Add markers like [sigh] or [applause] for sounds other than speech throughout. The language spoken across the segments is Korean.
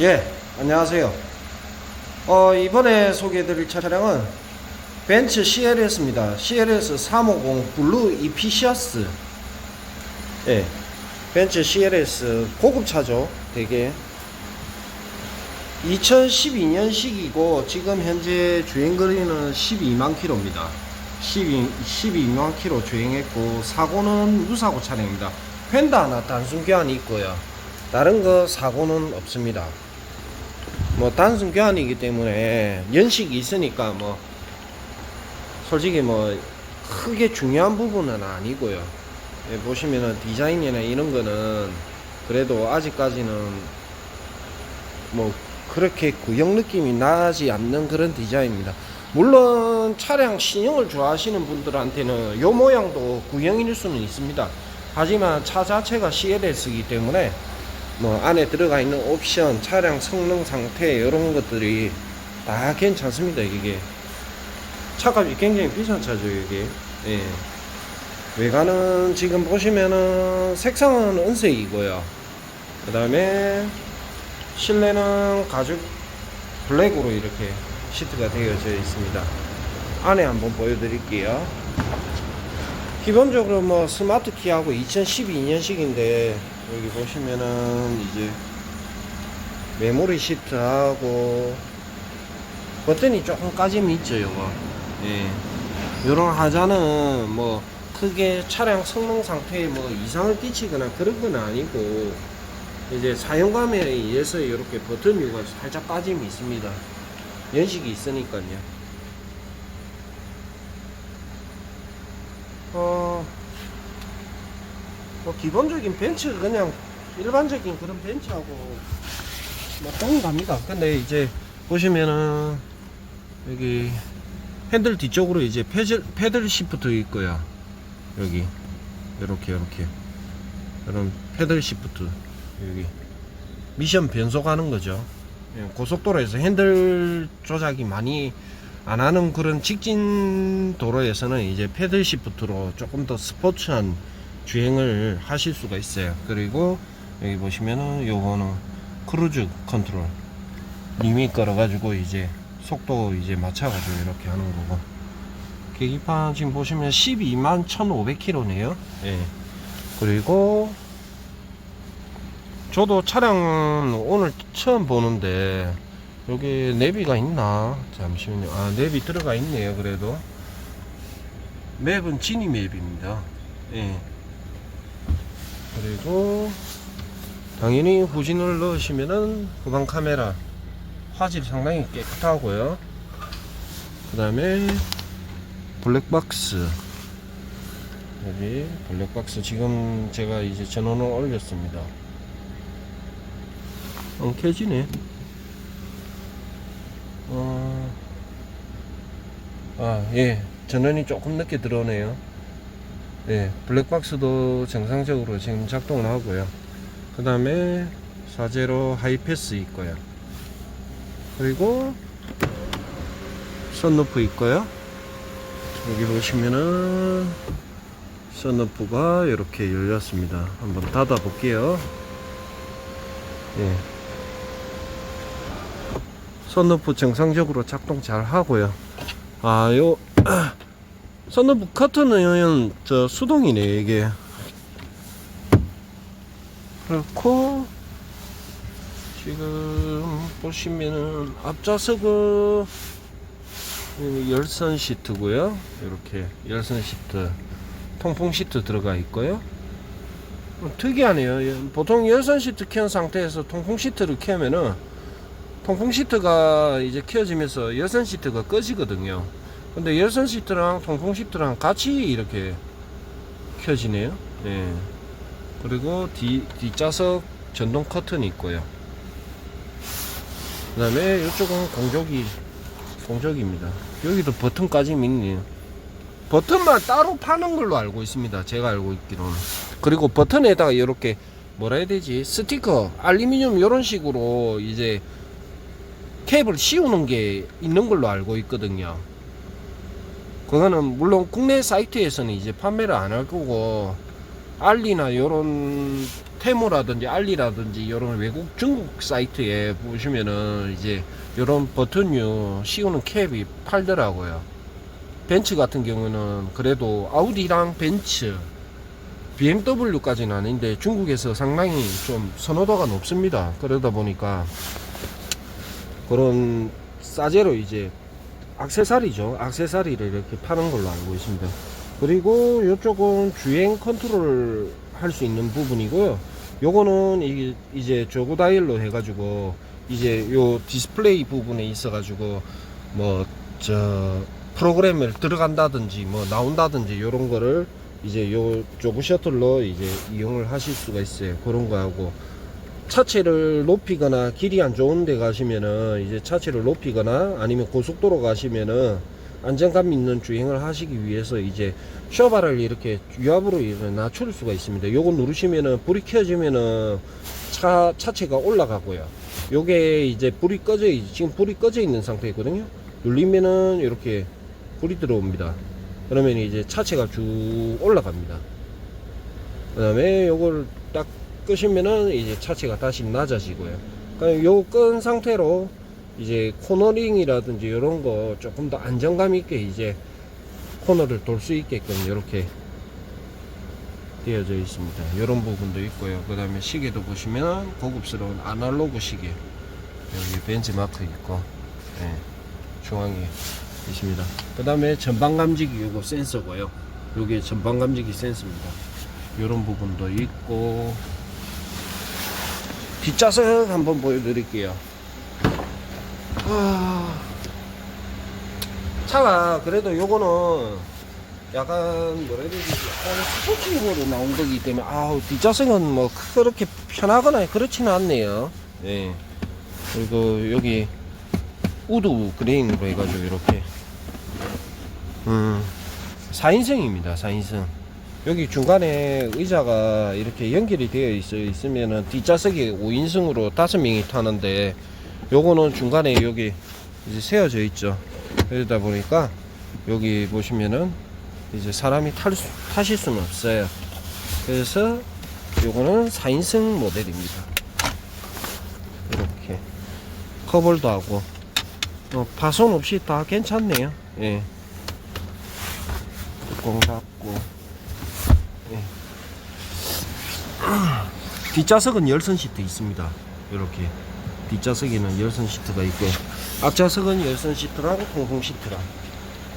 예, 안녕하세요. 어, 이번에 소개해드릴 차량은 벤츠 CLS입니다. CLS 350 블루 이피시아스. 예, 벤츠 CLS 고급차죠, 되게. 2012년식이고 지금 현재 주행 거리는 12만 킬로입니다. 12, 12만 킬로 주행했고 사고는 무사고 차량입니다. 펜다 하나 단순 교환이 있고요. 다른 거 사고는 없습니다. 뭐 단순 교환이기 때문에 연식이 있으니까 뭐 솔직히 뭐 크게 중요한 부분은 아니고요. 예, 보시면은 디자인이나 이런 거는 그래도 아직까지는 뭐 그렇게 구형 느낌이 나지 않는 그런 디자인입니다. 물론 차량 신형을 좋아하시는 분들한테는 요 모양도 구형일 수는 있습니다. 하지만 차 자체가 CLS이기 때문에 뭐 안에 들어가 있는 옵션, 차량 성능 상태 이런 것들이 다 괜찮습니다. 이게 차값이 굉장히 비싼 차죠. 이게 예. 외관은 지금 보시면은 색상은 은색이고요. 그 다음에 실내는 가죽 블랙으로 이렇게 시트가 되어져 있습니다. 안에 한번 보여드릴게요. 기본적으로 뭐 스마트 키하고 2012년식인데 여기 보시면은 이제 메모리 시트하고 버튼이 조금 까짐이 있죠 요거. 예. 요런 하자는 뭐 크게 차량 성능 상태에 뭐 이상을 끼치거나 그런 건 아니고 이제 사용감에 의해서 이렇게 버튼 류가 살짝 까짐이 있습니다. 연식이 있으니까요 뭐 기본적인 벤츠 그냥 일반적인 그런 벤츠하고 뭐 동일합니다. 근데 이제 보시면은 여기 핸들 뒤쪽으로 이제 패들, 패들 시프트 있고요. 여기 이렇게 이렇게 이런 패들 시프트 여기 미션 변속하는 거죠. 예, 고속도로에서 핸들 조작이 많이 안 하는 그런 직진 도로에서는 이제 패들 시프트로 조금 더 스포츠한 주행을 하실 수가 있어요. 그리고 여기 보시면은 요거는 크루즈 컨트롤 리믹 걸어 가지고 이제 속도 이제 맞춰 가지고 이렇게 하는 거고 계기판 지금 보시면 12만 1,500km네요. 예. 그리고 저도 차량은 오늘 처음 보는데 여기 내비가 있나? 잠시만요. 아, 내비 들어가 있네요. 그래도 맵은 지니 맵입니다. 예. 그리고 당연히 후진을 넣으시면은 후방 카메라 화질이 상당히 깨끗하고요. 그 다음에 블랙박스 여기 블랙박스 지금 제가 이제 전원을 올렸습니다. 안 켜지네. 어, 아, 예. 전원이 조금 늦게 들어오네요. 예. 블랙박스도 정상적으로 지금 작동을 하고요. 그 다음에 사제로 하이패스 있고요. 그리고 썬루프 있고요. 여기 보시면은 썬루프가 이렇게 열렸습니다. 한번 닫아 볼게요. 예. 선루프 정상적으로 작동 잘 하고요. 아, 요 [clears throat] 선루프 커튼은 저 수동이네 이게. 그렇고 지금 보시면은 앞좌석은 열선 시트고요. 이렇게 열선 시트, 통풍 시트 들어가 있고요. 어, 특이하네요. 보통 열선 시트 켠 상태에서 통풍 시트를 켜면은 통풍 시트가 이제 켜지면서 열선 시트가 꺼지거든요. 근데 열선 시트랑 통풍 시트랑 같이 이렇게 켜지네요. 예. 그리고 뒤, 뒷좌석 전동 커튼이 있고요. 그 다음에 이쪽은 공조기, 공조기입니다. 여기도 버튼까지 있네요. 버튼만 따로 파는 걸로 알고 있습니다. 제가 알고 있기로는. 그리고 버튼에다가 이렇게 뭐라 해야 되지? 스티커, 알루미늄 이런 식으로 이제 케이블 씌우는 게 있는 걸로 알고 있거든요. 그거는 물론 국내 사이트에서는 이제 판매를 안 할 거고 알리나 요런 테무라든지 알리라든지 이런 외국 중국 사이트에 보시면은 이제 이런 버튼류 씌우는 캡이 팔더라고요. 벤츠 같은 경우는 그래도 아우디랑 벤츠, BMW까지는 아닌데 중국에서 상당히 좀 선호도가 높습니다. 그러다 보니까 그런 싸제로 이제 악세사리죠. 악세사리를 이렇게 파는 걸로 알고 있습니다. 그리고 이쪽은 주행 컨트롤 할 수 있는 부분이고요. 요거는 이제 조고 다일로 해가지고 이제 요 디스플레이 부분에 있어가지고 뭐 저 프로그램을 들어간다든지 뭐 나온다든지 요런 거를 이제 요 조그 셔틀로 이제 이용을 하실 수가 있어요. 그런 거 하고 차체를 높이거나 길이 안 좋은 데 가시면은 이제 차체를 높이거나 아니면 고속도로 가시면은 안정감 있는 주행을 하시기 위해서 이제 쇼바를 이렇게 유압으로 낮출 수가 있습니다. 요거 누르시면은 불이 켜지면은 차 차체가 올라가고요. 요게 이제 불이 꺼져 있- 지금 불이 꺼져 있는 상태거든요. 눌리면은 이렇게 불이 들어옵니다. 그러면 이제 차체가 쭉 올라갑니다. 그 다음에 요걸 딱 끄시면은 이제 차체가 다시 낮아지고요. 그러니까 요끈 상태로 이제 코너링이라든지 이런 거 조금 더 안정감 있게 이제 코너를 돌 수 있게끔 이렇게 되어져 있습니다. 이런 부분도 있고요. 그 다음에 시계도 보시면 고급스러운 아날로그 시계 여기 벤츠 마크 있고 네, 중앙에 있습니다. 그 다음에 전방 감지기 요거 센서고요. 요게 전방 감지기 센서입니다. 이런 부분도 있고 뒷좌석 한번 보여드릴게요. 아, 차가 그래도 요거는 약간 뭐라 해야 되지 약간 스포츠용으로 나온 거기 때문에 아우 뒷좌석은 뭐 그렇게 편하거나 그렇지는 않네요. 예. 그리고 여기 우드 그레인으로 해가지고 이렇게 음 4인승입니다 4인승 여기 중간에 의자가 이렇게 연결이 되어 있어 있으면은 뒷좌석이 5인승으로 5명이 타는데 요거는 중간에 여기 이제 세워져 있죠. 그러다 보니까 여기 보시면은 이제 사람이 탈 수, 타실 수는 없어요. 그래서 요거는 4인승 모델입니다. 이렇게 커벌도 하고. 어, 파손 없이 다 괜찮네요. 예. 뚜껑 닫고 예. [clears throat] 뒷좌석은 열선 시트 있습니다. 이렇게. 뒷좌석에는 열선 시트가 있고 앞좌석은 열선 시트랑 통풍 시트랑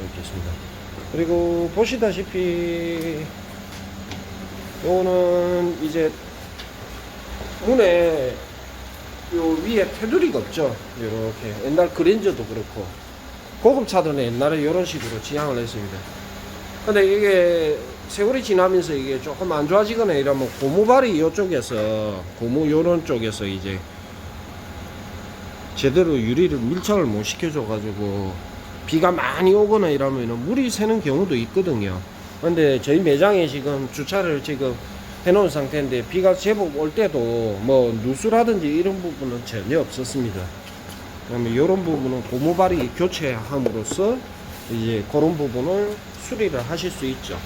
이렇게 있습니다. 그리고 보시다시피 요거는 이제 문에 요 위에 테두리가 없죠? 이렇게. 옛날 그랜저도 그렇고 고급 차들은 옛날에 이런 식으로 지향을 했습니다. 근데 이게 세월이 지나면서 이게 조금 안 좋아지거나 이러면 고무발이 이쪽에서 고무 요런 쪽에서 이제 제대로 유리를 밀착을 못 시켜줘 가지고 비가 많이 오거나 이러면 물이 새는 경우도 있거든요. 근데 저희 매장에 지금 주차를 지금 해놓은 상태인데 비가 제법 올 때도 뭐 누수라든지 이런 부분은 전혀 없었습니다. 그러면 이런 부분은 고무발이 교체함으로써 이제 그런 부분을 수리를 하실 수 있죠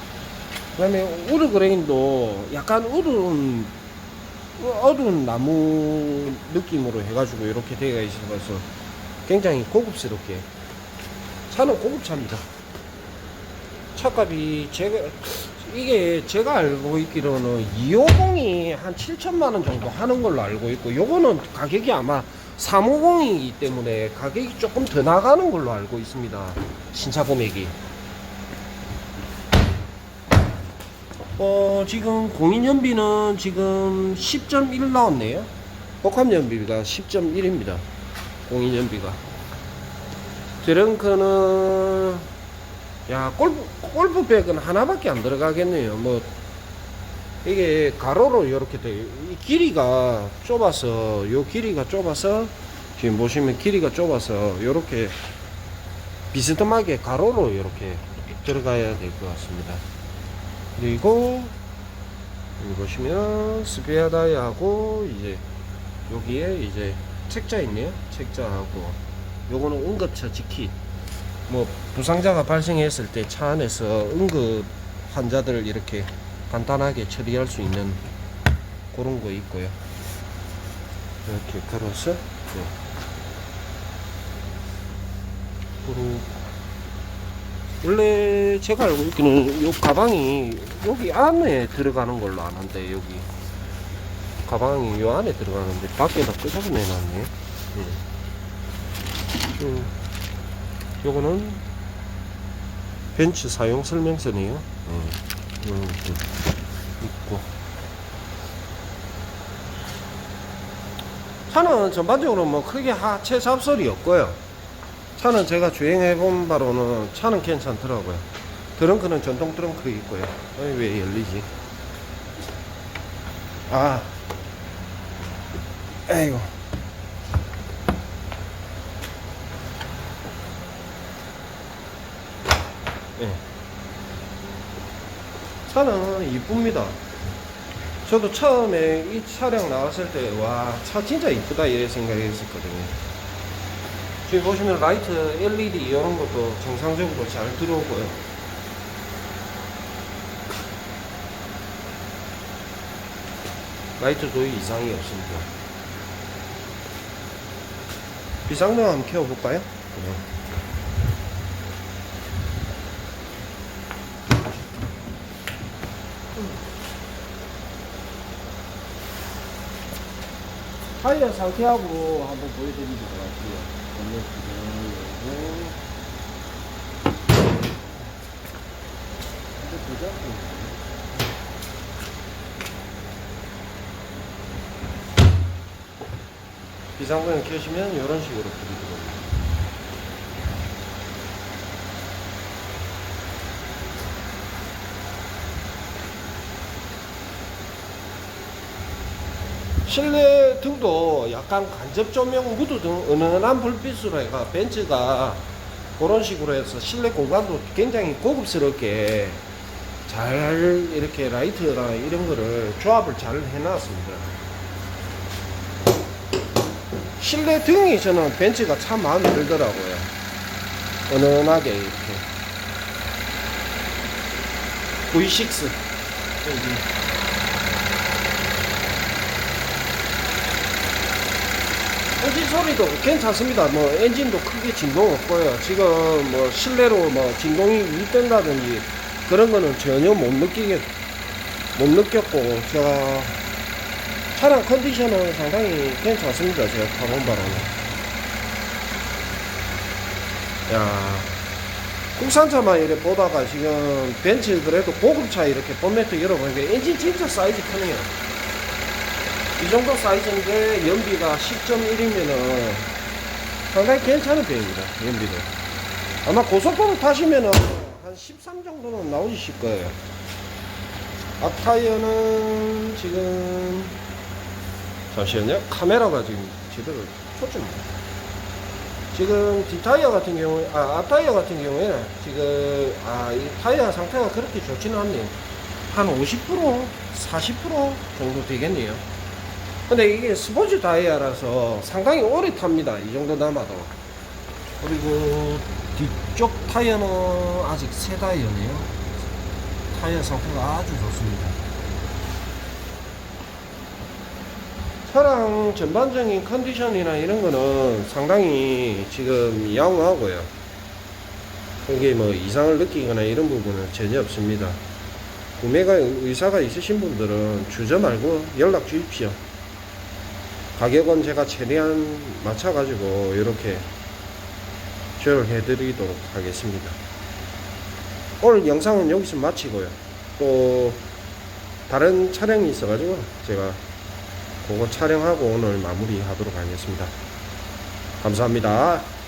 그 다음에 우드 그레인도 약간 어두운 어두운 나무 느낌으로 해가지고 이렇게 되어 있어서 굉장히 고급스럽게 차는 고급차입니다. 차값이 제가 이게 제가 알고 있기로는 250이 한 7천만 원 정도 하는 걸로 알고 있고 요거는 가격이 아마 350이기 때문에 가격이 조금 더 나가는 걸로 알고 있습니다. 신차 금액이 어 지금 공인연비는 지금 10.1 나왔네요. 복합연비가 10.1입니다. 공인연비가. 드렁크는 야 골프 골프백은 하나밖에 안 들어가겠네요. 뭐 이게 가로로 이렇게 돼 이 길이가 좁아서 요 길이가 좁아서 지금 보시면 길이가 좁아서 이렇게 비스듬하게 가로로 이렇게 들어가야 될 것 같습니다 그리고 여기 보시면 스페어 다이하고 이제 여기에 이제 책자 있네요 책자하고 요거는 응급처 지키 뭐 부상자가 발생했을 때 차 안에서 응급 환자들 이렇게 간단하게 처리할 수 있는 그런 거 있고요. 이렇게 걸어서 네. 그리고 원래 제가 알고 있기는 요 가방이 여기 안에 들어가는 걸로 아는데 여기 가방이 요 안에 들어가는데 밖에다 끄적여 내놨네. 음. 음. 요거는 벤츠 사용 설명서네요. 음. 이렇게 있고. 차는 전반적으로 뭐 크게 하체 잡설이 없고요. 차는 제가 주행해 본 바로는 차는 괜찮더라고요. 트렁크는 전동 트렁크 있고요. 왜 열리지? 아, 에이고. 예. 차는 이쁩니다. 저도 처음에 이 차량 나왔을 때, 와, 차 진짜 이쁘다, 이래 생각했었거든요. 지금 보시면 라이트 LED 이런 것도 정상적으로 잘 들어오고요. 라이트도 이상이 없습니다. 비상등 한번 켜볼까요? 네. 타이어 상태하고 한번 보여드리도록 할게요. 건너뛰기는 요거. 이거 보자. 비상등을 켜시면 이런 식으로 들어옵니다. 실내 등도 약간 간접 조명 무드 등 은은한 불빛으로 해가 벤츠가 그런 식으로 해서 실내 공간도 굉장히 고급스럽게 잘 이렇게 라이트나 이런 거를 조합을 잘 해놨습니다. 실내 등이 저는 벤츠가 참 마음에 들더라고요. 은은하게 이렇게. V6. 여기. 엔진 소리도 괜찮습니다. 뭐 엔진도 크게 진동 없고요. 지금 뭐 실내로 뭐 진동이 윗된다든지 그런 거는 전혀 못 느끼게 못 느꼈고 제가 차량 컨디션은 상당히 괜찮습니다. 제가 타본 바로는. 야 국산차만 이렇게 보다가 지금 벤츠 그래도 고급차 이렇게 본네트 열어보니까 엔진 진짜 사이즈 크네요. 이 정도 사이즈인데 연비가 10.1이면은 상당히 괜찮은 편입니다. 연비도. 아마 고속도로 타시면은 한 13 정도는 나오실 거예요. 앞타이어는 지금 잠시만요. 카메라가 지금 제대로 초점. 지금 뒷타이어 같은 경우에, 아, 앞타이어 같은 경우에는 지금, 아, 이 타이어 상태가 그렇게 좋지는 않네요. 한 50%, 40% 정도 되겠네요. 근데 이게 스포츠 타이어라서 상당히 오래 탑니다. 이 정도 남아도. 그리고 뒤쪽 타이어는 아직 새 타이어네요. 타이어 상태가 아주 좋습니다. 차량 전반적인 컨디션이나 이런 거는 상당히 지금 양호하고요. 이게 뭐 이상을 느끼거나 이런 부분은 전혀 없습니다. 구매가 의사가 있으신 분들은 주저 말고 연락 주십시오. 가격은 제가 최대한 맞춰가지고 이렇게 조율해 드리도록 하겠습니다. 오늘 영상은 여기서 마치고요. 또 다른 촬영이 있어가지고 제가 그거 촬영하고 오늘 마무리 하도록 하겠습니다. 감사합니다.